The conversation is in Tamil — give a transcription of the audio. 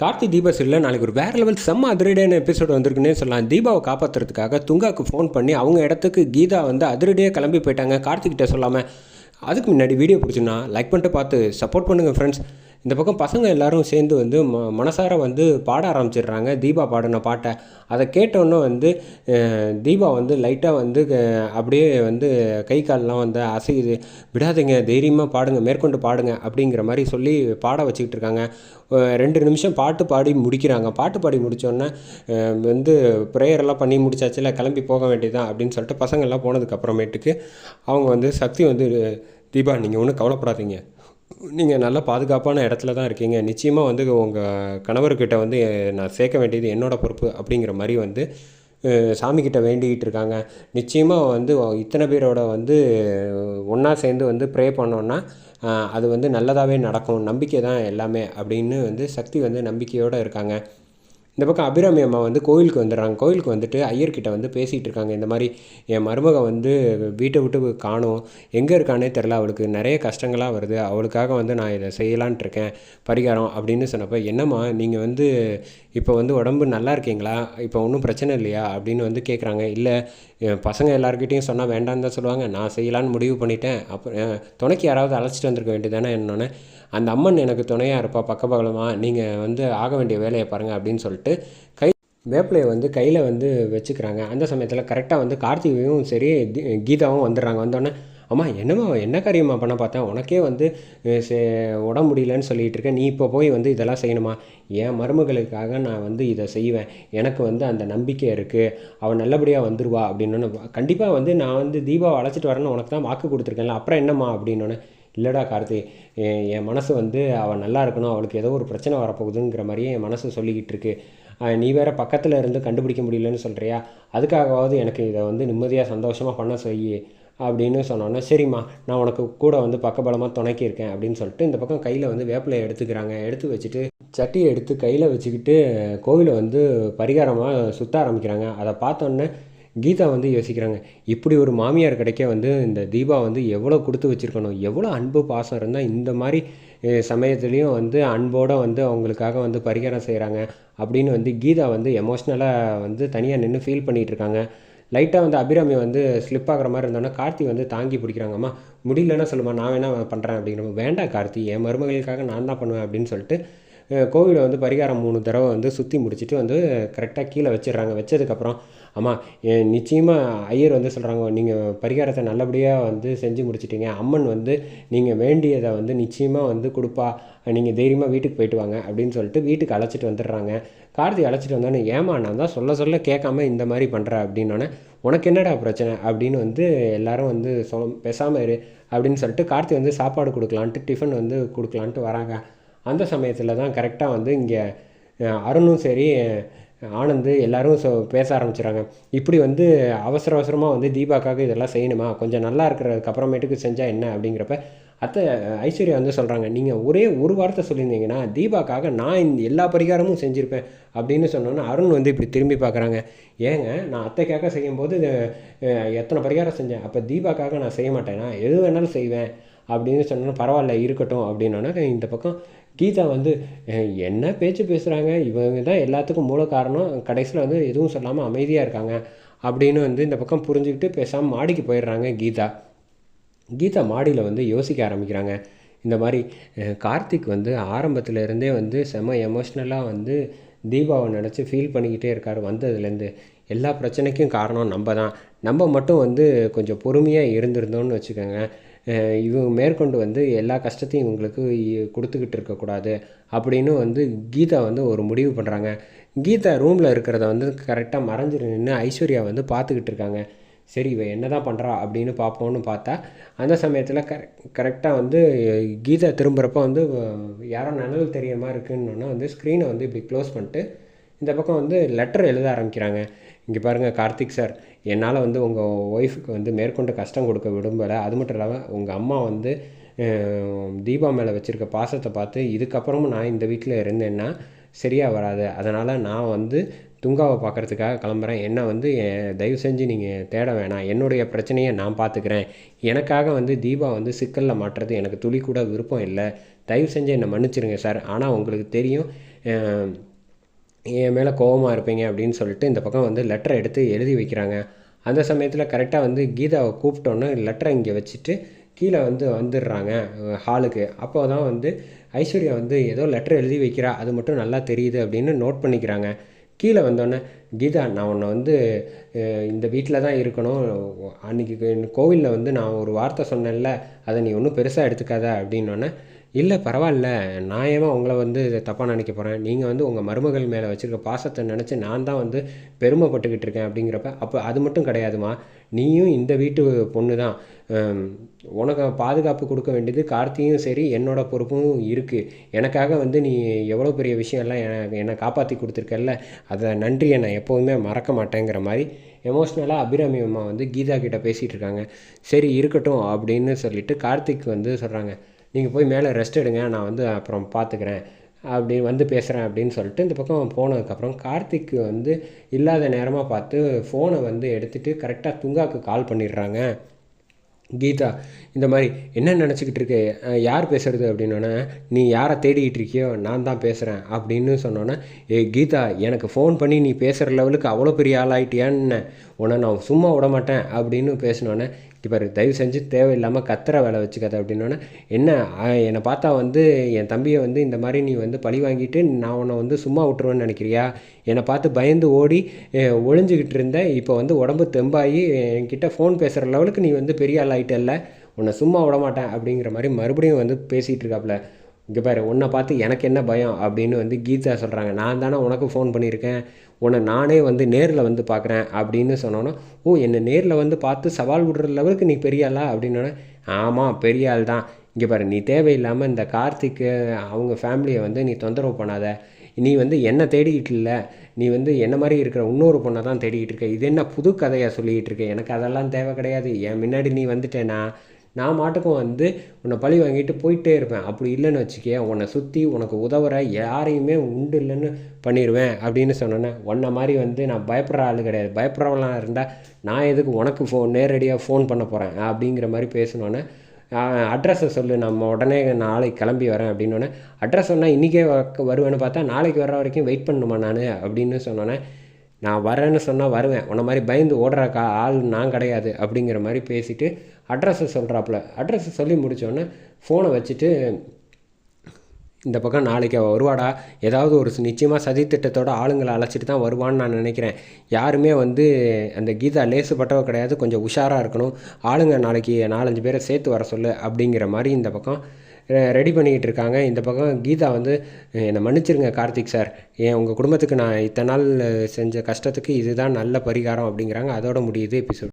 கார்த்தி தீபா சீரியலில் நாளைக்கு ஒரு வேறு லெவல் செம்ம அதிரடியான எபிசோடு வந்திருக்குன்னே சொல்லலாம். தீபாவை காப்பாற்றுறதுக்காக துங்காவுக்கு ஃபோன் பண்ணி அவங்க இடத்துக்கு கீதா வந்து அதிரடியாக கிளம்பி போயிட்டாங்க. கார்த்திகிட்ட சொல்லாமல் அதுக்கு முன்னாடி வீடியோ பிடிச்சுன்னா லைக் பண்ணிட்டு பார்த்து சப்போர்ட் பண்ணுங்கள் ஃப்ரெண்ட்ஸ் இந்த பக்கம் பசங்க எல்லாரும் சேர்ந்து வந்து ம மனசார வந்து பாட ஆரம்பிச்சிடுறாங்க. தீபா பாடின பாட்டை. அதை கேட்டோன்னே வந்து தீபா வந்து லைட்டாக வந்து அப்படியே வந்து கை கால்லாம் வந்து அசையுது. விடாதீங்க தைரியமாக பாடுங்க மேற்கொண்டு பாடுங்க அப்படிங்கிற மாதிரி சொல்லி பாட வச்சுக்கிட்டு இருக்காங்க. ரெண்டு நிமிஷம் பாட்டு பாடி முடிக்கிறாங்க. பாட்டு பாடி முடித்தோடனே வந்து ப்ரேயர் எல்லாம் பண்ணி முடிச்சாச்சுல கிளம்பி போக வேண்டியதான் அப்படின்னு சொல்லிட்டு பசங்கள்லாம் போனதுக்கப்புறமேட்டுக்கு அவங்க வந்து சக்தி வந்து தீபா நீங்கள் ஒன்றும் கவலைப்படாதீங்க. நீங்கள் நல்ல பாதுகாப்பான இடத்துல தான் இருக்கீங்க. நிச்சயமாக வந்து உங்கள் கணவர்கிட்ட வந்து நான் சேர்க்க வேண்டியது என்னோடய பொறுப்பு அப்படிங்கிற மாதிரி வந்து சாமிக்கிட்ட வேண்டிக்கிட்டு இருக்காங்க. நிச்சயமாக வந்து இத்தனை பேரோட வந்து ஒன்றா சேர்ந்து வந்து ப்ரே பண்ணோன்னா அது வந்து நல்லதாகவே நடக்கும். நம்பிக்கை தான் எல்லாமே அப்படின்னு வந்து சக்தி வந்து நம்பிக்கையோடு இருக்காங்க. இந்த பக்கம் அபிராமி அம்மா வந்து கோயிலுக்கு வந்துடுறாங்க. கோயிலுக்கு வந்துட்டு ஐயர்கிட்ட வந்து பேசிகிட்டு இருக்காங்க இந்த மாதிரி என் மருமக வந்து வீட்டை விட்டு காணும். எங்கே இருக்கானே தெரில. அவளுக்கு நிறைய கஷ்டங்களாக வருது. அவளுக்காக வந்து நான் இதை செய்யலான்ட்டு இருக்கேன் பரிகாரம் அப்படின்னு சொன்னப்போ என்னம்மா நீங்கள் வந்து இப்போ வந்து உடம்பு நல்லா இருக்கீங்களா? இப்போ ஒன்றும் பிரச்சனை இல்லையா? அப்படின்னு வந்து கேட்குறாங்க. இல்லை என் பசங்க எல்லாருக்கிட்டையும் சொன்னால் வேண்டான்னு தான் சொல்லுவாங்க. நான் செய்யலான்னு முடிவு பண்ணிட்டேன். அப்புறம் துணைக்கு யாராவது அழைச்சிட்டு வந்திருக்க வேண்டியதானே என்னொன்னே அந்த அம்மன் எனக்கு துணையாக இருப்பா. பக்கபலமாக நீங்கள் வந்து ஆக வேண்டிய வேலையை பாருங்கள் அப்படின்னு சொல்லிட்டு கை வேப்பிலையை வந்து கையில் வந்து வச்சுக்கிறாங்க. அந்த சமயத்தில் கரெக்டாக வந்து கார்த்திகையும் சரி கீதாவும் வந்துடுறாங்க. வந்தோடனே அம்மா என்னம்மா என்ன காரியம்மா பண்ண பார்த்தேன் உனக்கே வந்து அஹ், உடம்பு முடியலன்னு சொல்லிகிட்டு இருக்க. நீ இப்போ போய் வந்து இதெல்லாம் செய்யணுமா? என் மருமகளுக்காக நான் வந்து இதை செய்வேன். எனக்கு வந்து அந்த நம்பிக்கை இருக்குது அவள் நல்லபடியாக வந்துடுவா அப்படின்னு கண்டிப்பாக வந்து நான் வந்து தீபாவை அழைச்சிட்டு வரேன்னு உனக்கு தான் வாக்கு கொடுத்துருக்கேன்ல அப்புறம் என்னம்மா அப்படின்னோடனே இல்லைடா கார்த்தி என் மனசு வந்து அவள் நல்லா இருக்கணும் அவளுக்கு ஏதோ ஒரு பிரச்சனை வரப்போகுதுங்கிற மாதிரியே என் மனசு சொல்லிக்கிட்டு இருக்கு. நீ வேற பக்கத்தில் இருந்து கண்டுபிடிக்க முடியலன்னு சொல்கிறியா அதுக்காகவாவது எனக்கு இதை வந்து நிம்மதியாக சந்தோஷமாக பண்ண செய்யி அப்படின்னு சொன்னோன்னே சரிம்மா நான் உனக்கு கூட வந்து பக்கபலமாக துணைக்கிருக்கேன் அப்படின்னு சொல்லிட்டு இந்த பக்கம் கையில் வந்து வேப்பிலையை எடுத்துக்கிறாங்க. எடுத்து வச்சுட்டு சட்டியை எடுத்து கையில் வச்சுக்கிட்டு கோவிலை வந்து பரிகாரமாக சுற்ற ஆரம்பிக்கிறாங்க. அதை பார்த்தோன்னே கீதா வந்து யோசிக்கிறாங்க இப்படி ஒரு மாமியார் கிடைக்க வந்து இந்த தீபா வந்து எவ்வளோ கொடுத்து வச்சுருக்கணும்? எவ்வளோ அன்பு பாசம் இருந்தால் இந்த மாதிரி சமயத்துலேயும் வந்து அன்போடு வந்து அவங்களுக்காக வந்து பரிகாரம் செய்கிறாங்க அப்படின்னு வந்து கீதா வந்து எமோஷ்னலாக வந்து தனியாக நின்று ஃபீல் பண்ணிகிட்டு இருக்காங்க. லைட்டாக வந்து அபிராமி வந்து ஸ்லிப் ஆகிற மாதிரி இருந்தோன்னா கார்த்தி வந்து தாங்கி பிடிக்கிறாங்கம்மா. முடியலன்னா சொல்லுமா நான் வேணா பண்ணுறேன் அப்படிங்கிற வேண்டாம் கார்த்தி என் மருமகளுக்காக நான் தான் பண்ணுவேன் அப்படின்னு சொல்லிட்டு கோவிலை வந்து பரிகாரம் மூணு தடவை வந்து சுற்றி முடிச்சுட்டு வந்து கரெக்டாக கீழே வச்சிடுறாங்க. வச்சதுக்கப்புறம் ஆமாம் நிச்சயமாக ஐயர் வந்து சொல்கிறாங்க நீங்கள் பரிகாரத்தை நல்லபடியாக வந்து செஞ்சு முடிச்சிட்டீங்க. அம்மன் வந்து நீங்கள் வேண்டியதை வந்து நிச்சயமாக வந்து கொடுப்பா. நீங்கள் தைரியமாக வீட்டுக்கு போயிட்டு வாங்க அப்படின்னு சொல்லிட்டு வீட்டுக்கு அழைச்சிட்டு வந்துடுறாங்க. கார்த்தி அழைச்சிட்டு வந்தோன்னே ஏமா நான் தான் சொல்ல சொல்ல கேட்காம இந்த மாதிரி பண்ணுற அப்படின்னோடனே உனக்கு என்னடா பிரச்சனை? அப்படின்னு வந்து எல்லாரும் வந்து சொல் பேசாமல் இரு அப்படின்னு சொல்லிட்டு கார்த்தி வந்து சாப்பாடு கொடுக்கலான்ட்டு டிஃபன் வந்து கொடுக்கலான்ட்டு வராங்க. அந்த சமயத்தில் தான் கரெக்டாக வந்து இங்கே அருணும் சரி ஆனந்து எல்லாரும் சொ பேச ஆரம்பிச்சிடுறாங்க இப்படி வந்து அவசர அவசரமாக வந்து தீபாக்காக இதெல்லாம் செய்யணுமா? கொஞ்சம் நல்லா இருக்கிறதுக்கு அப்புறமேட்டுக்கு செஞ்சால் என்ன? அப்படிங்கிறப்ப அத்தை ஐஸ்வர்யா வந்து சொல்கிறாங்க நீங்கள் ஒரே ஒரு வார்த்தை சொல்லியிருந்தீங்கன்னா தீபாக்காக நான் இந்த எல்லா பரிகாரமும் செஞ்சுருப்பேன் அப்படின்னு சொன்னோன்னே அருண் வந்து இப்படி திரும்பி பார்க்குறாங்க. ஏங்க நான் அத்தைக்காக செய்யும்போது எத்தனை பரிகாரம் செஞ்சேன்? அப்போ தீபாக்காக நான் செய்ய மாட்டேன்னா எது வேணாலும் செய்வேன் அப்படின்னு சொன்னோன்னா பரவாயில்ல இருக்கட்டும் அப்படின்னோன்னா இந்த பக்கம் கீதா வந்து என்ன பேச்சு பேசுகிறாங்க இவங்க தான் எல்லாத்துக்கும் மூல காரணம். கடைசியில் வந்து எதுவும் சொல்லாமல் அமைதியாக இருக்காங்க அப்படின்னு வந்து இந்த பக்கம் புரிஞ்சுக்கிட்டு பேசாமல் மாடிக்கு போயிடுறாங்க கீதா. கீதா மாடியில் வந்து யோசிக்க ஆரம்பிக்கிறாங்க. இந்த மாதிரி கார்த்திக் வந்து ஆரம்பத்துலேருந்தே வந்து செம எமோஷ்னலாக வந்து தீபாவை நினச்சி ஃபீல் பண்ணிக்கிட்டே இருக்கார். வந்ததுலேருந்து எல்லா பிரச்சனைக்கும் காரணம் நம்ம தான். நம்ம மட்டும் வந்து கொஞ்சம் பொறுமையாக இருந்திருந்தோம்னு வச்சுக்கோங்க. இவங்க மேற்கொண்டு வந்து எல்லா கஷ்டத்தையும் இவங்களுக்கு இ- கொடுத்துக்கிட்டு இருக்கக்கூடாது அப்படின்னு வந்து கீதா வந்து ஒரு முடிவு பண்ணுறாங்க கீதா ரூமில் இருக்கிறத வந்து கரெக்டாக மறைஞ்சு நின்று ஐஸ்வர்யா வந்து பார்த்துக்கிட்டு இருக்காங்க. சரி இவன் என்ன தான் பண்ணுறா அப்படின்னு பார்ப்போன்னு பார்த்தா அந்த சமயத்தில் கரெக்ட் கரெக்டாக வந்து கீதா திரும்புகிறப்ப வந்து யாரோ நிழல் தெரிய மாதிரி இருக்குன்னொன்னா வந்து ஸ்க்ரீனை வந்து இப்படி க்ளோஸ் பண்ணிட்டு இந்த பக்கம் வந்து லெட்டர் எழுத ஆரம்பிக்கிறாங்க. இங்கே பாருங்கள் கார்த்திக் சார் என்னால் வந்து உங்கள் ஒய்ஃபுக்கு வந்து மேற்கொண்டு கஷ்டம் கொடுக்க விரும்பலை. அது மட்டும் இல்லாமல் உங்கள் அம்மா வந்து தீபா மேலே வச்சுருக்க பாசத்தை பார்த்து இதுக்கப்புறமும் நான் இந்த வீட்டில் இருந்தேன்னா சரியாக வராது. அதனால் நான் வந்து துங்காவை பார்க்கறதுக்காக கிளம்புறேன். என்ன வந்து தயவு செஞ்சு நீங்கள் தேட வேணாம். என்னுடைய பிரச்சனையை நான் பார்த்துக்கிறேன். எனக்காக வந்து தீபா வந்து சிக்கலில் மாட்டுறது எனக்கு துளி கூட விருப்பம் இல்லை. தயவு செஞ்சு என்னை மன்னிச்சிருங்க சார். ஆனால் உங்களுக்கு தெரியும் என் மேலே கோவமாக இருப்பீங்க அப்படின்னு சொல்லிட்டு இந்த பக்கம் வந்து லெட்டர் எடுத்து எழுதி வைக்கிறாங்க. அந்த சமயத்தில் கரெக்டாக வந்து கீதாவை கூப்பிட்டோன்னே லெட்டரை இங்கே வச்சுட்டு கீழே வந்து வந்துடுறாங்க ஹாலுக்கு அப்போ தான் வந்து ஐஸ்வர்யா வந்து ஏதோ லெட்டர் எழுதி வைக்கிறா. அது மட்டும் நல்லா தெரியுது அப்படின்னு நோட் பண்ணிக்கிறாங்க. கீழே வந்தோடனே கீதா நான் உன்னை வந்து இந்த வீட்டில் தான் இருக்கணும். அன்றைக்கி கோவிலில் வந்து நான் ஒரு வார்த்தை சொன்னேன்ல அதை நீ ஒன்றும் பெருசாக எடுத்துக்காத அப்படின்னோடனே இல்லை பரவாயில்ல. நான் ஏமா உங்களை வந்து தப்பாக நினைக்க போகிறேன் நீங்கள் வந்து உங்கள் மருமகள் மேலே வச்சுருக்க பாசத்தை நினச்சி நான் தான் வந்து பெருமைப்பட்டுக்கிட்டு இருக்கேன் அப்படிங்கிறப்ப அப்போ அது மட்டும் கிடையாதுமா நீயும் இந்த வீட்டு பொண்ணு தான் உனக்கு பாதுகாப்பு கொடுக்க வேண்டியது கார்த்தியும் சரி என்னோட பொறுப்பும் இருக்குது எனக்காக வந்து நீ எவ்வளோ பெரிய விஷயம்லாம் எனக்கு என்னை காப்பாற்றி கொடுத்துருக்கல்ல அதை நன்றியை நான் எப்போவுமே மறக்க மாட்டேங்கிற மாதிரி எமோஷ்னலாக அபிராமி அம்மா வந்து கீதா கிட்டே பேசிகிட்டு இருக்காங்க. சரி இருக்கட்டும் அப்படின்னு சொல்லிட்டு கார்த்திக் வந்து சொல்கிறாங்க நீங்கள் போய் மேலே ரெஸ்ட் எடுங்க நான் வந்து அப்புறம் பார்த்துக்கிறேன் அப்படி வந்து பேசுகிறேன் அப்படின்னு சொல்லிட்டு இந்த பக்கம் போனதுக்கப்புறம் கார்த்திக்கு வந்து இல்லாத நேரமாக பார்த்து ஃபோனை வந்து எடுத்துகிட்டு கரெக்டாக துங்காக்கு கால் பண்ணிடுறாங்க. கீதா இந்த மாதிரி என்ன நினச்சிக்கிட்டு இருக்க? யார் பேசுகிறது அப்படின்னோடனே நீ யாரை தேடிக்கிட்டு இருக்கியோ நான் தான் பேசுகிறேன் அப்படின்னு சொன்னோன்னே ஏ கீதா எனக்கு ஃபோன் பண்ணி நீ பேசுகிற லெவலுக்கு அவ்வளோ பெரிய ஆள் உன்னை நான் சும்மா விட மாட்டேன் அப்படின்னு பேசினோன்னே இப்போ தயவு செஞ்சு தேவையில்லாமல் கத்துற வேலை வச்சுக்காத அப்படின்னோடனே என்ன என்னை பார்த்தா வந்து என் தம்பியை வந்து இந்த மாதிரி நீ வந்து பழி வாங்கிட்டு நான் உன்னை வந்து சும்மா விட்டுருவேன்னு நினைக்கிறியா? என்னை பார்த்து பயந்து ஓடி ஒழிஞ்சிக்கிட்டு ஒளிஞ்சுக்கிட்டு இருந்த இப்போ வந்து உடம்பு தெம்பாகி என்கிட்ட ஃபோன் பேசுகிற லெவலுக்கு நீ வந்து பெரிய ஆள் ஆயிட்டல்ல உன்னை சும்மா விட மாட்டேன் அப்படிங்கிற மாதிரி மறுபடியும் வந்து பேசிகிட்டு இருக்காப்புல இங்கே பாரு உன்னை பார்த்து எனக்கு என்ன பயம் அப்படின்னு வந்து கீதா சொல்கிறாங்க நான் தானே உனக்கு ஃபோன் பண்ணியிருக்கேன். உன்னை நானே வந்து நேரில் வந்து பார்க்குறேன் அப்படின்னு சொன்னோன்னா ஓ என்னை நேரில் வந்து பார்த்து சவால் விடுற லெவலுக்கு நீ பெரிய ஆளா? அப்படின்னோடனே ஆமாம் பெரிய ஆள் தான். இங்கே பாரு நீ தேவையில்லாமல் இந்த கார்த்திக்கு அவங்க ஃபேமிலியை வந்து நீ தொந்தரவு பண்ணாத. நீ வந்து என்ன தேடிக்கிட்டு இல்லை. நீ வந்து என்ன மாதிரி இருக்கிற இன்னொரு பொண்ணை தான் தேடிக்கிட்டு இருக்க. இது என்ன புது கதையாக சொல்லிக்கிட்டு இருக்க? எனக்கு அதெல்லாம் தேவை கிடையாது. என் முன்னாடி நீ வந்துட்டேனா? நான் மாட்டுக்கும் வந்து உன்னை பழி வாங்கிட்டு போயிட்டே இருப்பேன். அப்படி இல்லைன்னு வச்சுக்கேன் உன்னை சுற்றி உனக்கு உதவுற யாரையுமே உண்டு இல்லைன்னு பண்ணிடுவேன் அப்படின்னு சொன்னோன்னே உன்னை மாதிரி வந்து நான் பயப்படுற ஆள் கிடையாது. பயப்படுறவெல்லாம் இருந்தால் நான் எதுக்கு உனக்கு ஃபோன் நேரடியாக ஃபோன் பண்ண போகிறேன் அப்படிங்கிற மாதிரி பேசினோன்னே அட்ரஸை சொல்லு நம்ம உடனே நாளைக்கு கிளம்பி வரேன் அப்படின்னோடனே அட்ரஸ் சொன்னால் இன்றைக்கே வருவேன்னு பார்த்தா நாளைக்கு வர்ற வரைக்கும் வெயிட் பண்ணணுமா நான்? அப்படின்னு சொன்னோன்னே நான் வரேன்னு சொன்னால் வருவேன். உன்ன மாதிரி பயந்து ஓடுறாக்கா ஆள் நான் கிடையாது அப்படிங்கிற மாதிரி பேசிவிட்டு அட்ரஸை சொல்கிறாப்புல அட்ரஸை சொல்லி முடித்தோடனே ஃபோனை வச்சுட்டு இந்த பக்கம் நாளைக்கு அவள் வருவாடா. ஏதாவது ஒரு நிச்சயமாக சதித்திட்டத்தோட ஆளுங்களை அழைச்சிட்டு தான் வருவான்னு நான் நினைக்கிறேன். யாருமே வந்து அந்த கீதா லேசுப்பட்டவ கிடையாது கொஞ்சம் உஷாராக இருக்கணும். ஆளுங்க நாளைக்கு நாலஞ்சு பேரை சேர்த்து வர சொல்லு அப்படிங்கிற மாதிரி இந்த பக்கம் ரெடி பண்ணிக்கிட்டு இருக்காங்க. இந்த பக்கம் கீதா வந்து என்னை மன்னிச்சிருங்க கார்த்திக் சார். ஏன் உங்கள் குடும்பத்துக்கு நான் இத்தனை நாள் செஞ்ச கஷ்டத்துக்கு இதுதான் நல்ல பரிகாரம் அப்படிங்கிறாங்க. அதோட முடியுது எபிசோட்.